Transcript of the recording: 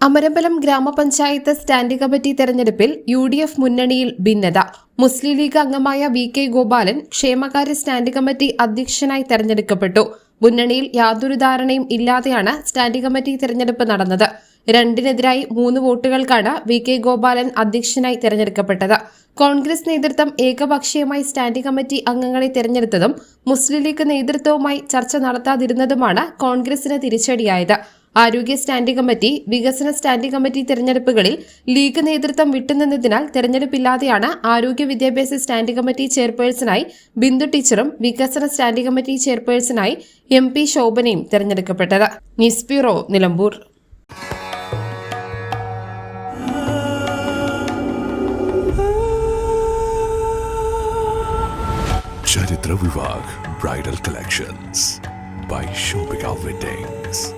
അമരമ്പലം ഗ്രാമപഞ്ചായത്ത് standing committee തെരഞ്ഞെടുപ്പിൽ U D F മുന്നണിയിൽ ഭിന്നത. മുസ്ലിം ലീഗ് അംഗമായ വി കെ ഗോപാലൻ ക്ഷേമകാര്യ സ്റ്റാൻഡിംഗ് കമ്മിറ്റി അധ്യക്ഷനായി തെരഞ്ഞെടുക്കപ്പെട്ടു. മുന്നണിയിൽ യാതൊരു ധാരണയും ഇല്ലാതെയാണ് സ്റ്റാൻഡിംഗ് കമ്മിറ്റി തെരഞ്ഞെടുപ്പ് നടന്നത്. രണ്ടിനെതിരായി മൂന്ന് വോട്ടുകൾക്കാണ് വി കെ ഗോപാലൻ അധ്യക്ഷനായി തെരഞ്ഞെടുക്കപ്പെട്ടത്. കോൺഗ്രസ് നേതൃത്വം ഏകപക്ഷീയമായി സ്റ്റാൻഡിംഗ് കമ്മിറ്റി അംഗങ്ങളെ തെരഞ്ഞെടുത്തതും മുസ്ലിം ലീഗ് നേതൃത്വവുമായി ചർച്ച നടത്താതിരുന്നതുമാണ് കോൺഗ്രസിന് തിരിച്ചടിയായത്. ആരോഗ്യ സ്റ്റാൻഡിംഗ് കമ്മിറ്റി വികസന സ്റ്റാൻഡിംഗ് കമ്മിറ്റി തെരഞ്ഞെടുപ്പുകളിൽ ലീഗ് നേതൃത്വം വിട്ടുനിന്നതിനാൽ തെരഞ്ഞെടുപ്പില്ലാതെയാണ് ആരോഗ്യ വിദ്യാഭ്യാസ സ്റ്റാൻഡിംഗ് കമ്മിറ്റി ചെയർപേഴ്സണായി ബിന്ദു ടീച്ചറും വികസന സ്റ്റാൻഡിംഗ് കമ്മിറ്റി ചെയർപേഴ്സണായി എം പി ശോഭനയും തെരഞ്ഞെടുക്കപ്പെട്ടത്. News bureau Nilambur. Vivah bridal collections by shopping weddings